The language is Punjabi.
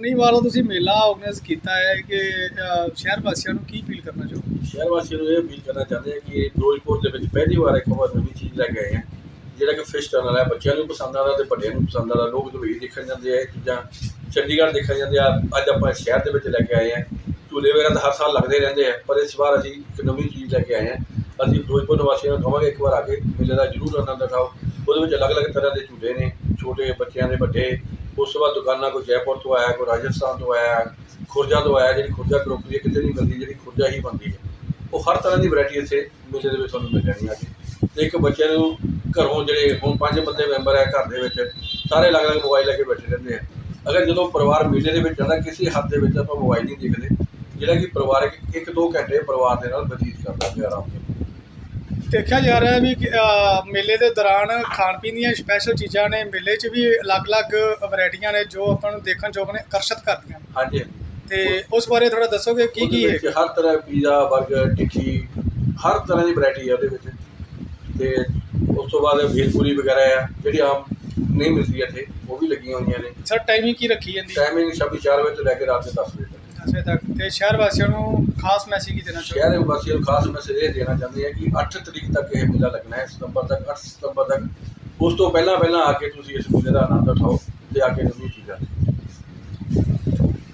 ਨਹੀਂ ਵਾਲਾ ਤੁਸੀਂ ਮੇਲਾ ਆਰਗੇਨਾਈਜ਼ ਕੀਤਾ ਹੈ ਕਿ ਅ, ਸ਼ਹਿਰ ਵਾਸੀਆਂ ਨੂੰ ਕੀ ਅਪੀਲ ਕਰਨਾ ਚਾਹੋਗੇ? ਸ਼ਹਿਰ ਵਾਸੀਆਂ ਨੂੰ ਇਹ ਅਪੀਲ ਕਰਨਾ ਚਾਹੁੰਦੇ ਹਾਂ ਕਿ ਫਿਰੋਜ਼ਪੁਰ ਦੇ ਵਿੱਚ ਪਹਿਲੀ ਵਾਰ ਇੱਕ ਵਾਰ ਨਵੀਂ ਚੀਜ਼ ਲੈ ਕੇ ਆਏ ਹਾਂ ਜਿਹੜਾ ਕਿ ਫਿਸ਼ ਟਨਲ ਹੈ ਬੱਚਿਆਂ ਨੂੰ ਪਸੰਦ ਆਦਾ ਤੇ ਵੱਡਿਆਂ ਨੂੰ ਪਸੰਦ ਆਦਾ ਲੋਕ ਦੁਬਈ ਦੇਖਣ ਜਾਂਦੇ ਆ ਚੀਜ਼ਾਂ ਚੰਡੀਗੜ੍ਹ ਦੇਖਣ ਜਾਂਦੇ ਆ ਅੱਜ ਆਪਾਂ ਸ਼ਹਿਰ ਦੇ ਵਿੱਚ ਲੈ ਕੇ ਆਏ ਹਾਂ ਝੂਲੇ ਵਗੈਰਾ ਤਾਂ ਹਰ ਸਾਲ ਲੱਗਦੇ ਰਹਿੰਦੇ ਆ ਪਰ ਇਸ ਵਾਰ ਅਸੀਂ ਇੱਕ ਨਵੀਂ ਚੀਜ਼ ਲੈ ਕੇ ਆਏ ਹਾਂ ਅਸੀਂ ਫਿਰੋਜ਼ਪੁਰ ਨਿਵਾਸੀਆਂ ਨੂੰ ਕਹਾਂਗੇ ਇੱਕ ਵਾਰ ਆ ਕੇ ਮੇਲੇ ਦਾ ਜ਼ਰੂਰ ਆਨੰਦ ਉਠਾਓ ਉਹਦੇ ਵਿੱਚ ਅਲੱਗ-ਅਲੱਗ ਤਰ੍ਹਾਂ ਦੇ ਝੂਲੇ ਨੇ ਛੋਟੇ ਬੱਚਿਆਂ ਦੇ ਵੱਡੇ ਉਸ ਤੋਂ ਬਾਅਦ ਦੁਕਾਨਾਂ, ਕੋਈ ਜੈਪੁਰ ਤੋਂ ਆਇਆ, ਕੋਈ ਰਾਜਸਥਾਨ ਤੋਂ ਆਇਆ, ਖੁਰਜਾ ਤੋਂ ਆਇਆ, ਜਿਹੜੀ ਖੁਰਜਾ ਕਰੋਕਰੀ ਹੈ, ਕਿਤੇ ਨਹੀਂ ਮਿਲਦੀ, ਜਿਹੜੀ ਖੁਰਜਾ ਹੀ ਬਣਦੀ ਹੈ। ਉਹ ਹਰ ਤਰ੍ਹਾਂ ਦੀ ਵੈਰਾਈਟੀ ਇੱਥੇ ਮੇਲੇ ਦੇ ਵਿੱਚ ਤੁਹਾਨੂੰ ਮਿਲ ਜਾਣੀ ਆ ਤੇ ਇੱਕ ਬੱਚਿਆਂ ਨੂੰ ਘਰੋਂ ਜਿਹੜੇ ਹੁਣ ਪੰਜ ਬੰਦੇ ਮੈਂਬਰ ਹੈ ਘਰ ਦੇ ਵਿੱਚ, ਸਾਰੇ ਅਲੱਗ-ਅਲੱਗ ਮੋਬਾਈਲ ਲੈ ਕੇ ਬੈਠੇ ਰਹਿੰਦੇ ਆ। ਅਗਰ ਜਦੋਂ ਪਰਿਵਾਰ ਮੇਲੇ ਦੇ ਵਿੱਚ ਜਾਂਦਾ, ਕਿਸੇ ਹੱਦ ਦੇ ਵਿੱਚ ਆਪਾਂ ਮੋਬਾਈਲ ਨਹੀਂ ਦੇਖਦੇ, ਜਿਹੜਾ ਕਿ ਪਰਿਵਾਰ ਇੱਕ ਦੋ ਘੰਟੇ ਪਰਿਵਾਰ ਦੇ ਨਾਲ ਬਤੀਤ ਕਰਦਾ ਹੈ ਆਰਾਮ ਨਾਲ। ਦੇਖਿਆ ਜਾ ਰਿਹਾ ਹੈ ਵੀ ਕਿ, ਅ, ਮੇਲੇ ਦੇ ਦੌਰਾਨ ਖਾਣ ਪੀਣ ਦੀਆਂ ਸਪੈਸ਼ਲ ਚੀਜ਼ਾਂ ਨੇ ਮੇਲੇ 'ਚ ਵੀ ਅਲੱਗ-ਅਲੱਗ ਵੈਰਾਈਟੀਆਂ ਨੇ ਜੋ ਆਪਾਂ ਨੂੰ ਦੇਖਣ ਯੋਗ ਨੇ ਆਕਰਸ਼ਿਤ ਕਰਦੀਆਂ ਨੇ। ਹਾਂਜੀ ਤੇ ਉਸ ਬਾਰੇ ਥੋੜਾ ਦੱਸੋਗੇ ਕੀ ਕੀ ਉਹਦੇ ਹੈ ਹਰ ਤਰ੍ਹਾਂ ਪੀਜ਼ਾ 버ਗਰ ਟਿੱਕੀ ਹਰ ਤਰ੍ਹਾਂ ਦੀ ਵੈਰਾਈਟੀ ਹੈ ਉਹਦੇ ਵਿੱਚ। ਤੇ ਉਸ ਤੋਂ ਬਾਅਦ ਭੇਲਪੂਰੀ ਵਗੈਰਾ ਆ ਜਿਹੜੀ ਆਮ ਨਹੀਂ ਮਿਲਦੀ ਇੱਥੇ ਉਹ ਵੀ ਲੱਗੀਆਂ ਹੋਈਆਂ ਨੇ। ਸਰ ਟਾਈਮਿੰਗ ਕੀ ਰੱਖੀ ਜਾਂਦੀ? ਹੈ ਟਾਈਮਿੰਗ ਸ਼ਾਮੀ 4 ਵਜੇ ਤੋਂ ਲੈ ਕੇ ਰਾਤ ਦੇ 10 ਵਜੇ ਤੱਕ। ਦਸ ਤੱਕ ਤੇ ਸ਼ਹਿਰ ਵਾਸੀਆਂ ਨੂੰ ਖਾਸ ਮੈਸੇਜ ਕੀ ਦੇਣਾ ਚਾਹੋਗੇ ਸ਼ਹਿਰ ਵਾਸੀਆਂ ਨੂੰ ਖਾਸ ਮੈਸੇਜ ਇਹ ਦੇਣਾ ਚਾਹੁੰਦੇ ਆ ਕਿ 8 ਤਰੀਕ ਤੱਕ ਇਹ ਮੇਲਾ ਲੱਗਣਾ ਹੈ, ਸਤੰਬਰ ਤੱਕ 8 ਸਤੰਬਰ ਤੱਕ। ਉਸ ਤੋਂ ਪਹਿਲਾਂ ਪਹਿਲਾਂ ਆ ਕੇ ਤੁਸੀਂ ਇਸ ਮੇਲੇ ਦਾ ਆਨੰਦ ਉਠਾਓ ਤੇ ਆ ਕੇ ਨਵੀਂ ਚੀਜ਼ਾਂ